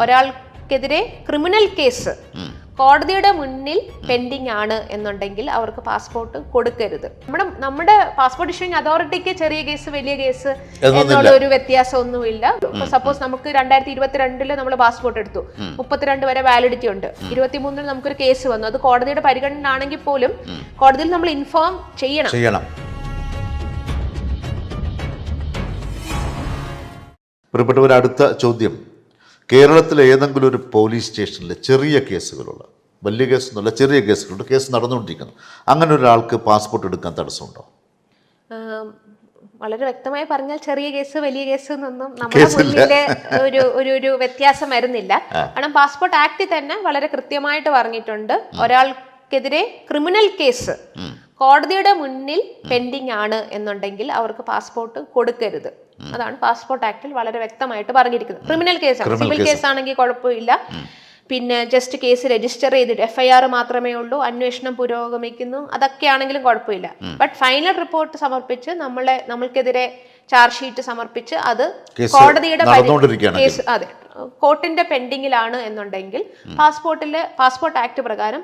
ഒരാൾക്കെതിരെ criminal case കോടതിയുടെ മുന്നിൽ pending ആണ് എന്നുണ്ടെങ്കിൽ അവർക്ക് പാസ്പോർട്ട് കൊടുക്കരുത്. നമ്മുടെ നമ്മുടെ പാസ്പോർട്ട് ഇഷ്യൂയിങ് അതോറിറ്റിക്ക് ചെറിയ കേസ് വലിയ കേസ് എന്നുള്ള ഒരു വ്യത്യാസമൊന്നുമില്ല. സപ്പോസ് നമുക്ക് രണ്ടായിരത്തി ഇരുപത്തിരണ്ടിൽ നമ്മൾ പാസ്പോർട്ട് എടുത്തു മുപ്പത്തിരണ്ട് വരെ വാലിഡിറ്റി ഉണ്ട്. ഇരുപത്തിമൂന്നിൽ നമുക്കൊരു കേസ് വന്നു. അത് കോടതിയുടെ പരിഗണന ആണെങ്കിൽ പോലും കോടതിയിൽ നമ്മൾ ഇൻഫോം ചെയ്യണം. ചെയ്യണം. പ്രിയപ്പെട്ടവർ അടുത്ത ചോദ്യം. കേരളത്തിലെ ഏതെങ്കിലും ഒരു പോലീസ് സ്റ്റേഷനിൽ ചെറിയ കേസുകളുള്ള വലിയ കേസൊന്നുമല്ല ചെറിയ കേസുകളുണ്ട്. കേസ് നടന്നുകൊണ്ടിരിക്കുന്നു. അങ്ങനെ ഒരാൾക്ക് പാസ്പോർട്ട് എടുക്കാൻ തടസ്സമുണ്ടോ? വളരെ വ്യക്തമായി പറഞ്ഞാൽ ചെറിയ കേസ് വലിയ കേസ് എന്നൊന്നും നമ്മുടെ. മുന്നിലെ ഒരു ഒരു ഒരു വ്യത്യാസം വരുന്നില്ല. കാരണം പാസ്പോർട്ട് ആക്ടിൽ തന്നെ വളരെ കൃത്യമായിട്ട് പറഞ്ഞിട്ടുണ്ട്. ഒരാൾക്കെതിരെ ക്രിമിനൽ കേസ് കോടതിയുടെ മുന്നിൽ പെൻഡിങ് ആണ് എന്നുണ്ടെങ്കിൽ അവർക്ക് പാസ്പോർട്ട് കൊടുക്കരുത്. അതാണ് പാസ്പോർട്ട് ആക്ടിൽ വളരെ വ്യക്തമായിട്ട് പറഞ്ഞിരിക്കുന്നത്. ക്രിമിനൽ കേസാണ്. സിവിൽ കേസാണെങ്കിൽ കുഴപ്പമില്ല. പിന്നെ ജസ്റ്റ് കേസ് രജിസ്റ്റർ ചെയ്തിട്ട് എഫ്ഐആർ മാത്രമേ ഉള്ളൂ അന്വേഷണം പുരോഗമിക്കുന്നു അതൊക്കെ ആണെങ്കിലും കുഴപ്പമില്ല ബട്ട് ഫൈനൽ റിപ്പോർട്ട് സമർപ്പിച്ച് നമ്മളെ നമ്മൾക്കെതിരെ ചാർജ് ഷീറ്റ് സമർപ്പിച്ച് അത് കോടതിയുടെ കേസ് അതെ. കോർട്ടിന്റെ പെൻഡിങ്ങിലാണ് എന്നുണ്ടെങ്കിൽ പാസ്പോർട്ടിലെ പാസ്പോർട്ട് ആക്ട് പ്രകാരം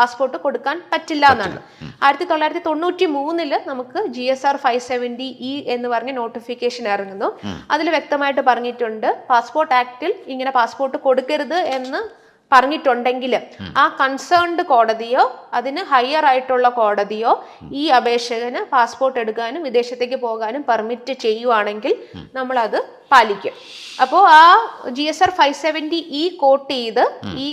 പാസ്പോർട്ട് കൊടുക്കാൻ പറ്റില്ല. എന്നാണ് ആയിരത്തി തൊള്ളായിരത്തി തൊണ്ണൂറ്റി മൂന്നിൽ നമുക്ക് G S R five seventy E എന്ന് പറഞ്ഞ നോട്ടിഫിക്കേഷൻ ഇറങ്ങുന്നു. അതിൽ വ്യക്തമായിട്ട് പറഞ്ഞിട്ടുണ്ട് പാസ്പോർട്ട് ആക്ടിൽ ഇങ്ങനെ പാസ്പോർട്ട് കൊടുക്കരുത് എന്ന് പറഞ്ഞിട്ടുണ്ടെങ്കിൽ ആ കൺസേൺഡ് കോടതിയോ അതിന് ഹയർ ആയിട്ടുള്ള കോടതിയോ ഈ അപേക്ഷകന് പാസ്പോർട്ട് എടുക്കാനും വിദേശത്തേക്ക് പോകാനും പെർമിറ്റ് ചെയ്യുവാണെങ്കിൽ നമ്മളത് പാലിക്കും. അപ്പോൾ ആ G S R five seventy E quote ചെയ്ത് ഈ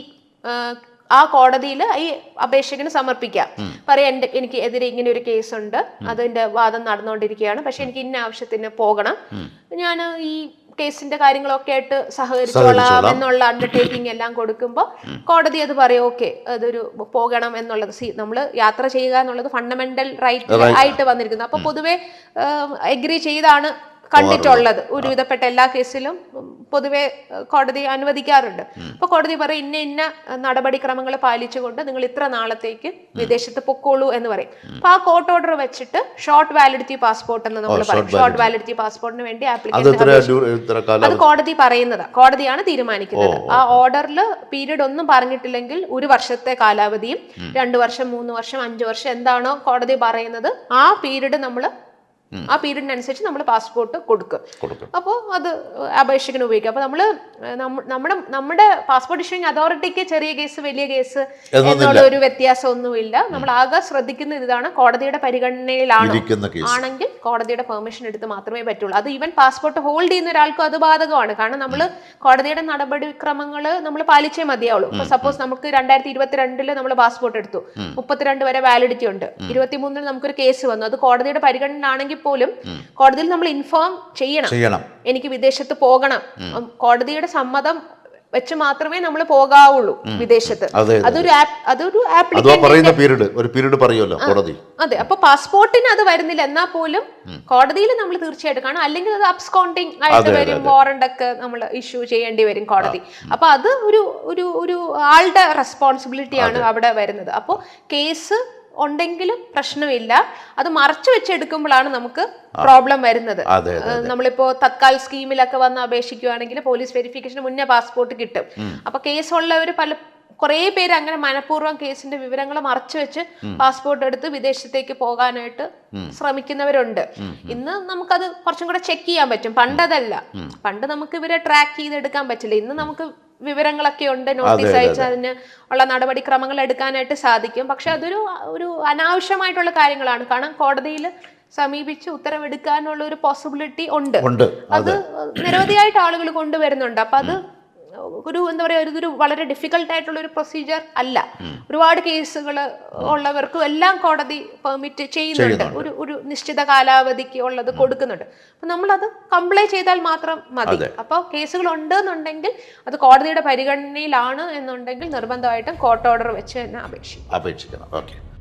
ആ, കോടതിയിൽ ഈ അപേക്ഷകന് സമർപ്പിക്കാം. പറയാം എന്റെ എനിക്ക് എതിരെ ഇങ്ങനെ ഒരു കേസുണ്ട്. അതിന്റെ വാദം നടന്നുകൊണ്ടിരിക്കുകയാണ്. പക്ഷെ എനിക്ക് ഇന്ന ആവശ്യത്തിന് പോകണം. ഞാൻ ഈ കേസിന്റെ കാര്യങ്ങളൊക്കെ ആയിട്ട് സഹകരിച്ചോളാം. എന്നുള്ള അണ്ടർടേക്കിംഗ് എല്ലാം കൊടുക്കുമ്പോൾ കോടതി അത് പറയും ഓക്കെ അതൊരു പോകണം എന്നുള്ളത്. സി നമ്മൾ യാത്ര ചെയ്യുക എന്നുള്ളത് ഫണ്ടമെന്റൽ റൈറ്റ് ആയിട്ട് വന്നിരിക്കുന്നു. അപ്പൊ പൊതുവെ എഗ്രി ചെയ്താണ് കണ്ടിട്ടുള്ളത്. ഒരുവിധപ്പെട്ട എല്ലാ കേസിലും പൊതുവെ കോടതി അനുവദിക്കാറുണ്ട്. അപ്പൊ കോടതി പറയും ഇന്ന ഇന്ന നടപടിക്രമങ്ങൾ പാലിച്ചുകൊണ്ട് നിങ്ങൾ ഇത്ര നാളത്തേക്ക് വിദേശത്ത് പൊക്കോളൂ എന്ന് പറയും. അപ്പൊ ആ കോർട്ട് ഓർഡർ വെച്ചിട്ട് ഷോർട്ട് വാലിഡിറ്റി പാസ്പോർട്ട് എന്ന് നമ്മൾ പറയും. Short validity. പാസ്പോർട്ടിന് വേണ്ടി ആപ്ലിക്കേഷൻ അത് കോടതി പറയുന്നതാണ് കോടതിയാണ് തീരുമാനിക്കുന്നത്. ആ ഓർഡറിൽ പീരീഡ് ഒന്നും പറഞ്ഞിട്ടില്ലെങ്കിൽ ഒരു വർഷത്തെ കാലാവധിയും രണ്ടു വർഷം മൂന്ന് വർഷം അഞ്ചു വർഷം എന്താണോ കോടതി പറയുന്നത് ആ പീരീഡ് നമ്മൾ ആ പീരീഡിനനുസരിച്ച് നമ്മൾ പാസ്പോർട്ട് കൊടുക്കും. അപ്പോൾ അത് അപേക്ഷിക്കാൻ ഉപയോഗിക്കും. അപ്പോൾ നമ്മൾ നമ്മുടെ നമ്മുടെ പാസ്പോർട്ട് ഇഷ്യൂയിങ് അതോറിറ്റിക്ക് ചെറിയ കേസ് വലിയ കേസ് എന്നുള്ള ഒരു വ്യത്യാസമൊന്നുമില്ല. നമ്മൾ ആകെ ശ്രദ്ധിക്കുന്ന ഇതാണ് കോടതിയുടെ പരിഗണനയിലാണ്. ആണെങ്കിൽ കോടതിയുടെ പെർമിഷൻ എടുത്ത് മാത്രമേ പറ്റുള്ളൂ. അത് ഈവൻ പാസ്പോർട്ട് ഹോൾഡ് ചെയ്യുന്ന ഒരാൾക്കും അത് ബാധകമാണ്. കാരണം നമ്മൾ കോടതിയുടെ നടപടിക്രമങ്ങൾ നമ്മൾ പാലിച്ചേ മതിയാവുള്ളൂ. ഇപ്പൊ സപ്പോസ് നമുക്ക് രണ്ടായിരത്തി ഇരുപത്തിരണ്ടിൽ നമ്മൾ പാസ്പോർട്ട് എടുത്തു മുപ്പത്തിരണ്ട് വരെ വാലിഡിറ്റി ഉണ്ട്. ഇരുപത്തിമൂന്നിൽ നമുക്കൊരു കേസ് വന്നു. അത് കോടതിയുടെ പരിഗണന ആണെങ്കിൽ പോലും കോടതിയിൽ നമ്മൾ ഇൻഫോം ചെയ്യണം. ചെയ്യണം. എനിക്ക് വിദേശത്ത് പോകണം. കോടതിയുടെ സമ്മതം വെച്ച് മാത്രമേ നമ്മൾ പോകാവുള്ളൂ വിദേശത്ത്. അതെ, അതെ. അതൊരു അതൊരു പറയുന്ന പീരീഡ് ഒരു പീരീഡ് പറയുമല്ലോ കോടതി. അതെ അപ്പൊ പാസ്പോർട്ടിന് അത് വരുന്നില്ല. എന്നാൽ പോലും കോടതിയിൽ നമ്മൾ തീർച്ചയായിട്ടും കാണും. അല്ലെങ്കിൽ അത് അബ്സ്കോണ്ടിങ് ആയിട്ട് വരും വാറണ്ട് ഒക്കെ നമ്മൾ ഇഷ്യൂ ചെയ്യേണ്ടി വരും കോടതി. അപ്പൊ അത് ഒരു ഒരു ഒരു ആളുടെ റെസ്പോൺസിബിലിറ്റിയാണ് അവിടെ വരുന്നത്. അപ്പോൾ കേസ് ഉണ്ടെങ്കിലും പ്രശ്നമില്ല. അത് മറച്ചു വെച്ചെടുക്കുമ്പോഴാണ് നമുക്ക് പ്രോബ്ലം വരുന്നത്. നമ്മളിപ്പോ തത്കാൽ സ്കീമിലൊക്കെ വന്ന് അപേക്ഷിക്കുകയാണെങ്കിൽ പോലീസ് വെരിഫിക്കേഷന് മുന്നേ പാസ്പോർട്ട് കിട്ടും. അപ്പൊ കേസുള്ളവർ പല കുറേ പേര് അങ്ങനെ മനഃപൂർവം കേസിന്റെ വിവരങ്ങൾ മറച്ചു വെച്ച് പാസ്പോർട്ട് എടുത്ത് വിദേശത്തേക്ക് പോകാനായിട്ട് ശ്രമിക്കുന്നവരുണ്ട്. ഇന്ന് നമുക്കത് കുറച്ചും കൂടെ ചെക്ക് ചെയ്യാൻ പറ്റും. പണ്ടതല്ല. പണ്ട് നമുക്ക് ഇവരെ ട്രാക്ക് ചെയ്തെടുക്കാൻ പറ്റില്ല. ഇന്ന് നമുക്ക് വിവരങ്ങളൊക്കെ ഉണ്ട് നോട്ടീസ് അയച്ച് അതിന് ഉള്ള നടപടിക്രമങ്ങൾ എടുക്കാനായിട്ട് സാധിക്കും. പക്ഷെ അതൊരു ഒരു അനാവശ്യമായിട്ടുള്ള കാര്യങ്ങളാണ്. കാരണം കോടതിയിൽ സമീപിച്ച് ഉത്തരവെടുക്കാനുള്ള ഒരു പോസിബിലിറ്റി ഉണ്ട്. ഉണ്ട് അത് നിരവധിയായിട്ട് ആളുകൾ കൊണ്ടുവരുന്നുണ്ട്. അപ്പൊ അത് ഒരു എന്താ പറയുക ഒരു- ഇതൊരു വളരെ ഡിഫിക്കൽട്ടായിട്ടുള്ള ഒരു പ്രൊസീജിയർ അല്ല. ഒരുപാട് കേസുകൾ ഉള്ളവർക്കും എല്ലാം കോടതി പെർമിറ്റ് ചെയ്യുന്നുണ്ട്. ഒരു ഒരു നിശ്ചിത കാലാവധിക്ക് ഉള്ളത് കൊടുക്കുന്നുണ്ട്. അപ്പൊ നമ്മളത് കംപ്ലൈ ചെയ്താൽ മാത്രം മതി. അപ്പോൾ കേസുകൾ ഉണ്ട് എന്നുണ്ടെങ്കിൽ അത് കോടതിയുടെ പരിഗണനയിലാണ് എന്നുണ്ടെങ്കിൽ നിർബന്ധമായിട്ടും കോർട്ട് ഓർഡർ വെച്ച് തന്നെ അപേക്ഷിക്കും. അപേക്ഷിക്കണം. ഓക്കെ